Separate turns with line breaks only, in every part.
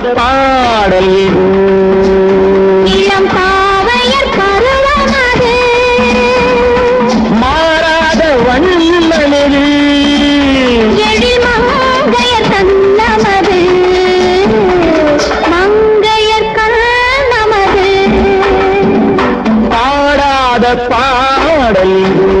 பாடல். இது மாறாத
கண்ணமது.
பாடாத பாடல்.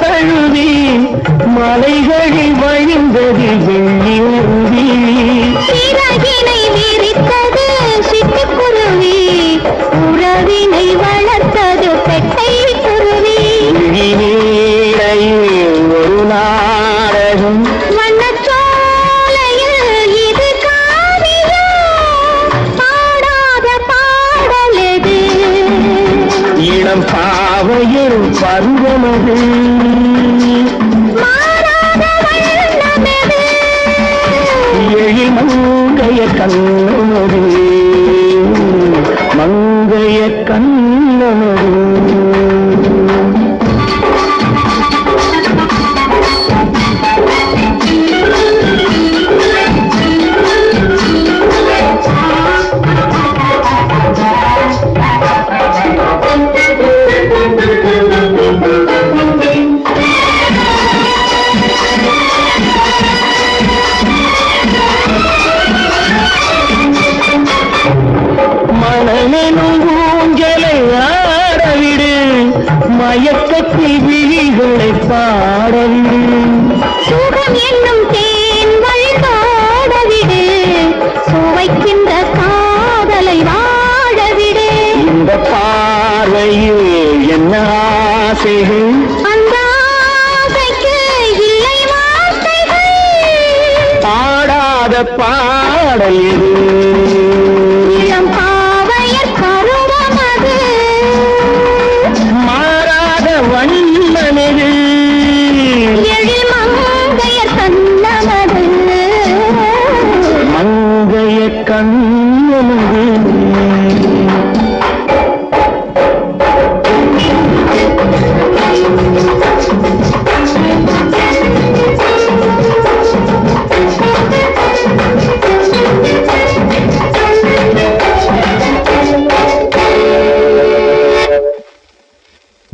தழுவி மலைகளில் வழிந்தது வெள்ளி உருவி
சிறகினை விரித்தது சிட்டுக்குருவி. உறவினை வளர்த்தது பெட்டை குருவி
நீரையில் ஒரு நாடகம். பாவையில் பருவமது. விழிகளை பாடவிடு
சுகம் என்னும் தேன் வழிபாடவிடு. சுவைக்கின்ற காதலை வாழவிடு.
இந்த பார்வையில் என்ன ஆசைகள்
அந்த ஆசைக்கு இல்லை வார்த்தைகள்.
பாடாத பாடல் இது கண்ணு